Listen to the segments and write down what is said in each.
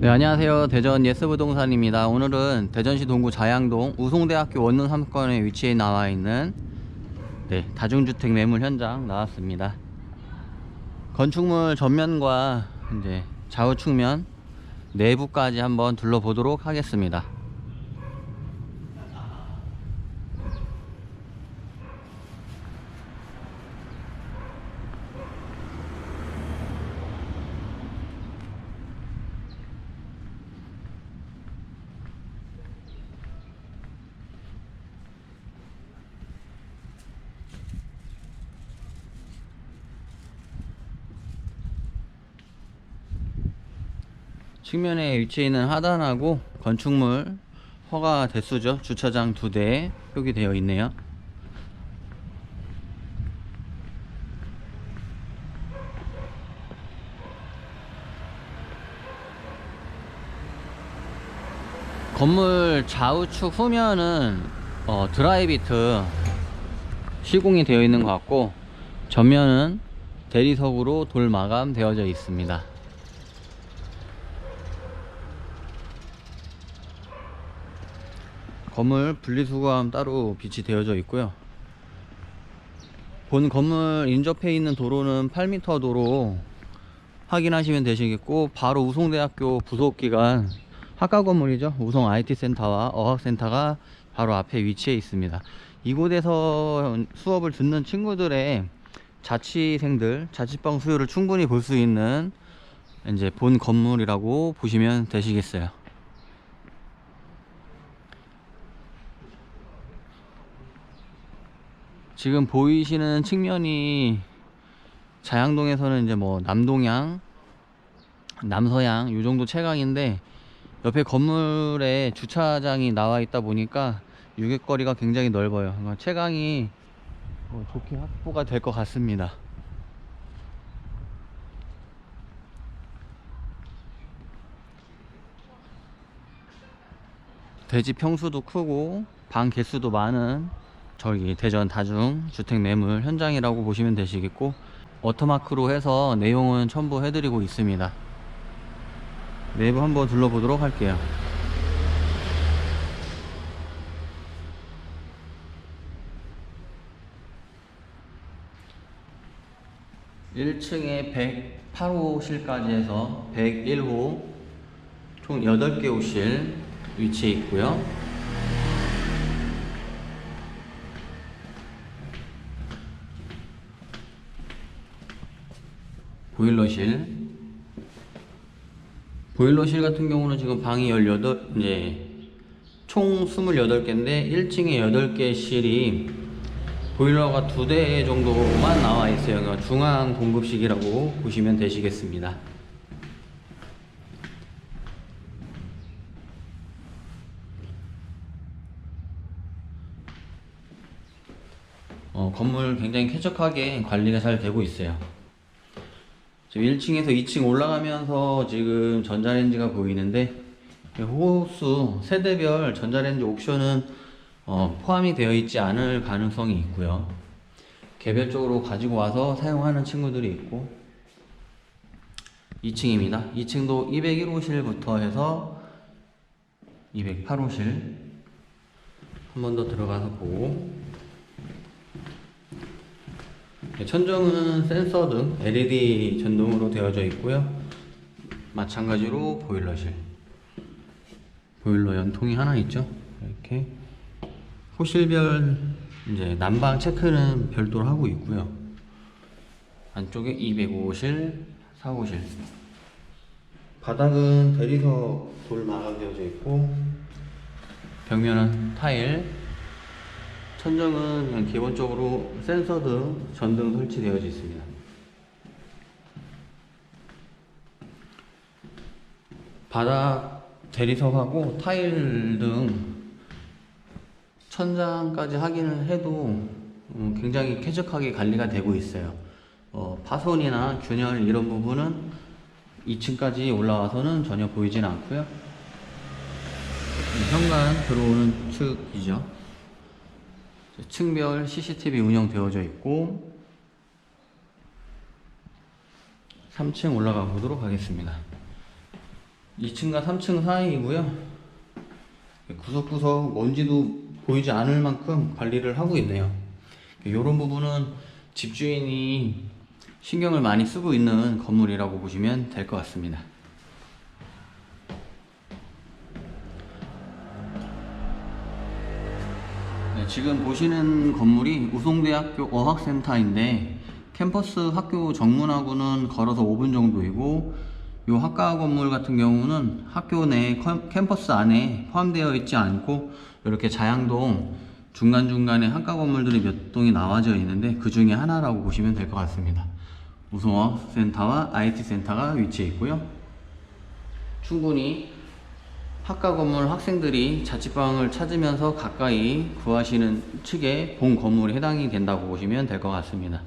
네, 안녕하세요. 대전 예스부동산입니다. 오늘은 대전시 동구 자양동 우송대학교 원룸 3건에 위치해 나와 있는 네, 다중주택 매물 현장 나왔습니다. 건축물 전면과 이제 좌우 측면 내부까지 한번 둘러보도록 하겠습니다. 측면에 위치해 있는 하단하고 건축물 허가 대수죠. 주차장 두 대 표기되어 있네요. 건물 좌우측 후면은 어, 드라이비트 시공이 되어 있는 것 같고 전면은 대리석으로 돌 마감 되어져 있습니다. 건물 분리수거함 따로 빛이 되어져 있고요. 본 건물 인접해 있는 도로는 8m 도로 확인하시면 되시겠고 바로 우송대학교 부속기관 학과 건물이죠. 우송 IT센터와 어학센터가 바로 앞에 위치해 있습니다. 이곳에서 수업을 듣는 친구들의 자취생들 자취방 수요를 충분히 볼 수 있는 이제 본 건물이라고 보시면 되시겠어요. 지금 보이시는 측면이 자양동에서는 이제 뭐 남동향, 남서향 요 정도 채광인데 옆에 건물에 주차장이 나와 있다 보니까 유격거리가 굉장히 넓어요. 채광이 뭐 좋게 확보가 될 것 같습니다. 대지 평수도 크고 방 개수도 많은 저기 대전 다중 주택 매물 현장이라고 보시면 되시겠고 워터마크로 해서 내용은 첨부해 드리고 있습니다. 내부 한번 둘러보도록 할게요. 1층에 108호실까지 해서 101호 총 8개 호실 위치해 있고요. 보일러실 보일러실 같은 경우는 지금 방이 18 이제 총 28개인데 1층에 8개 실이 보일러가 두 대 정도만 나와 있어요. 그러니까 중앙 공급식이라고 보시면 되시겠습니다. 어, 건물 굉장히 쾌적하게 관리가 잘 되고 있어요. 지금 1층에서 2층 올라가면서 지금 전자레인지가 보이는데 호수 세대별 전자레인지 옵션은 어, 포함이 되어 있지 않을 가능성이 있고요. 개별적으로 가지고 와서 사용하는 친구들이 있고 2층입니다. 2층도 201호실부터 해서 208호실 한 번 더 들어가서 보고 네, 천정은 센서 등 LED 전동으로 되어져 있고요. 마찬가지로 보일러실. 보일러 연통이 하나 있죠. 이렇게 호실별 이제 난방 체크는 별도로 하고 있고요. 안쪽에 205호실, 4호실. 바닥은 대리석 돌 마감되어져 있고 벽면은 타일, 천정은 그냥 기본적으로 센서 등 전등 설치되어져 있습니다. 바닥 대리석하고 타일 등 천장까지 확인을 해도 음, 굉장히 쾌적하게 관리가 되고 있어요. 어, 파손이나 균열 이런 부분은 2층까지 올라와서는 전혀 보이진 않고요. 현관 들어오는 측이죠. 층별 CCTV 운영되어져 있고 3층 올라가 보도록 하겠습니다. 2층과 3층 사이이고요. 구석구석 먼지도 보이지 않을 만큼 관리를 하고 있네요. 이런 부분은 집주인이 신경을 많이 쓰고 있는 건물이라고 보시면 될 것 같습니다. 지금 보시는 건물이 우송대학교 어학센터인데 캠퍼스 학교 정문하고는 걸어서 5분 정도이고 이 학과 건물 같은 경우는 학교 내 캠- 캠퍼스 안에 포함되어 있지 않고 이렇게 자양동 중간중간에 학과 건물들이 몇 동이 나와져 있는데 그 중에 하나라고 보시면 될 것 같습니다. 우송어센터와 IT센터가 위치해 있고요. 충분히 학과 건물 학생들이 자취방을 찾으면서 가까이 구하시는 측의 본 건물에 해당이 된다고 보시면 될 것 같습니다.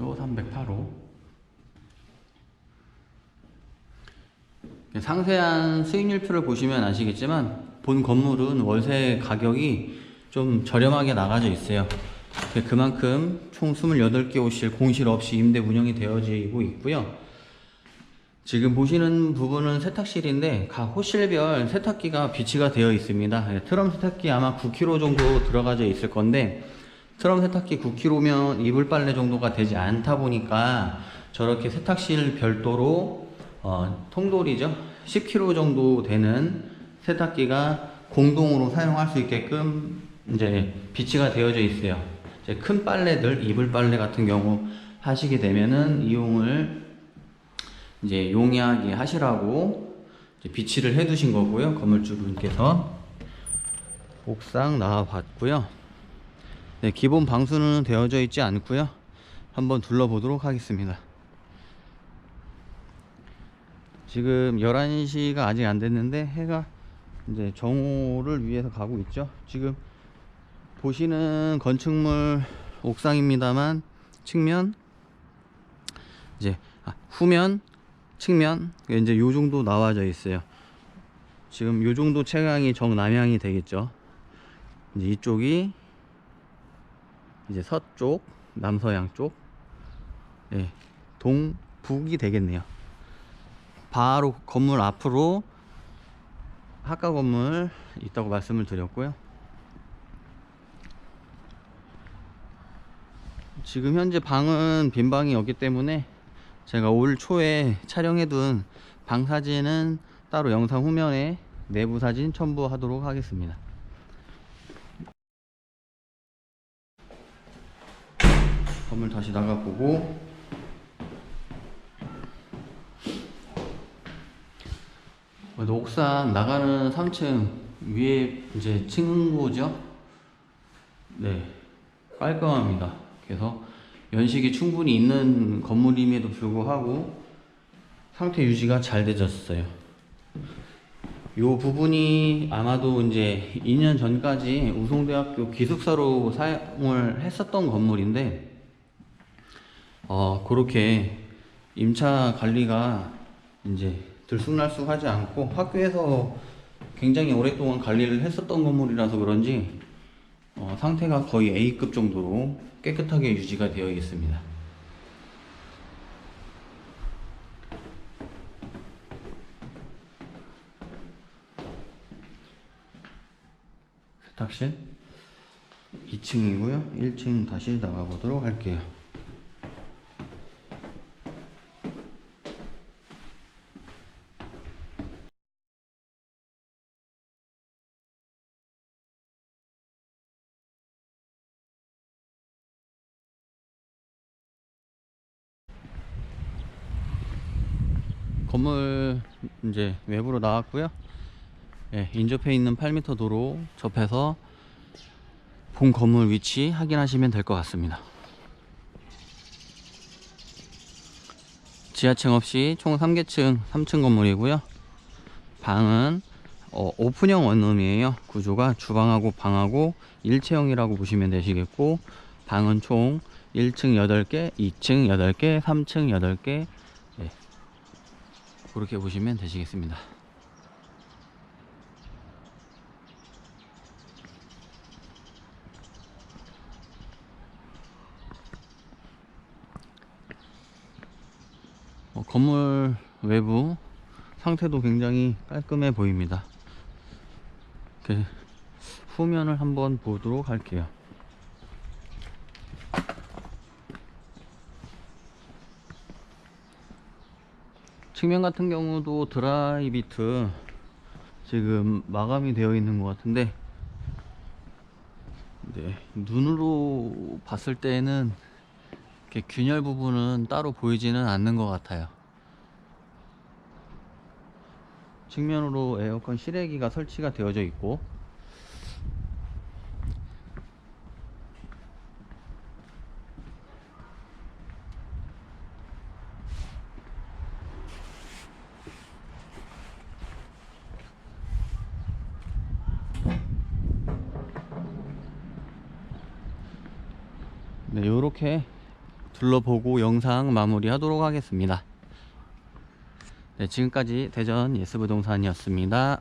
요 308호. 상세한 수익률표를 보시면 아시겠지만 본 건물은 월세 가격이 좀 저렴하게 나가져 있어요. 그만큼 총 28개 호실 공실 없이 임대 운영이 되어지고 있고요. 지금 보시는 부분은 세탁실인데 각 호실별 세탁기가 비치가 되어 있습니다. 예, 트럼 세탁기 아마 9kg 정도 들어가져 있을 건데 트럼 세탁기 9kg면 이불 빨래 정도가 되지 않다 보니까 저렇게 세탁실 별도로 어, 통돌이죠 10kg 정도 되는 세탁기가 공동으로 사용할 수 있게끔 이제 비치가 되어져 있어요. 이제 큰 빨래들 이불 빨래 같은 경우 하시게 되면은 이용을 이제 용이하게 하시라고 비치를 해 두신 거고요. 건물주분께서 옥상 나와 봤고요. 네, 기본 방수는 되어져 있지 않고요. 한번 둘러보도록 하겠습니다. 지금 11시가 아직 안 됐는데 해가 이제 정오를 위해서 가고 있죠. 지금 보시는 건축물 옥상입니다만 측면 이제 아, 후면 측면 이제 요 정도 나와져 있어요. 지금 요 정도 채광이 정남향이 되겠죠. 이제 이쪽이 이제 서쪽, 남서양 쪽, 예, 동북이 되겠네요. 바로 건물 앞으로 학과 건물 있다고 말씀을 드렸고요. 지금 현재 방은 빈 방이 없기 때문에 제가 올 초에 촬영해둔 방 사진은 따로 영상 후면에 내부 사진 첨부하도록 하겠습니다. 건물 다시 나가보고 옥상 나가는 3층 위에 이제 층고죠. 네, 깔끔합니다. 그래서 연식이 충분히 있는 건물임에도 불구하고 상태 유지가 잘 되졌어요. 요 부분이 아마도 이제 2년 전까지 우송대학교 기숙사로 사용을 했었던 건물인데, 어, 그렇게 임차 관리가 이제 들쑥날쑥하지 않고 학교에서 굉장히 오랫동안 관리를 했었던 건물이라서 그런지 어, 상태가 거의 A급 정도로 깨끗하게 유지가 되어 있습니다. 세탁실 2층이고요. 1층 다시 나가 보도록 할게요. 건물 이제 외부로 나왔고요. 예, 인접해 있는 8m 도로 접해서 본 건물 위치 확인하시면 될 것 같습니다. 지하층 없이 총 3개층 3층 건물이고요. 방은 어, 오픈형 원룸이에요. 구조가 주방하고 방하고 일체형이라고 보시면 되시겠고 방은 총 1층 8개, 2층 8개, 3층 8개 예, 그렇게 보시면 되시겠습니다. 어, 건 건물 외부 상태도 굉장히 깔끔해 보입니다. 후면을 한번 보도록 할게요. 측면 같은 경우도 드라이 비트 지금 마감이 되어 있는 것 같은데 네, 눈으로 봤을 때는 이렇게 균열 부분은 따로 보이지는 않는 것 같아요. 측면으로 에어컨 실외기가 설치가 되어져 있고 네, 요렇게 둘러보고 영상 마무리 하도록 하겠습니다. 네, 지금까지 대전 예스부동산이었습니다.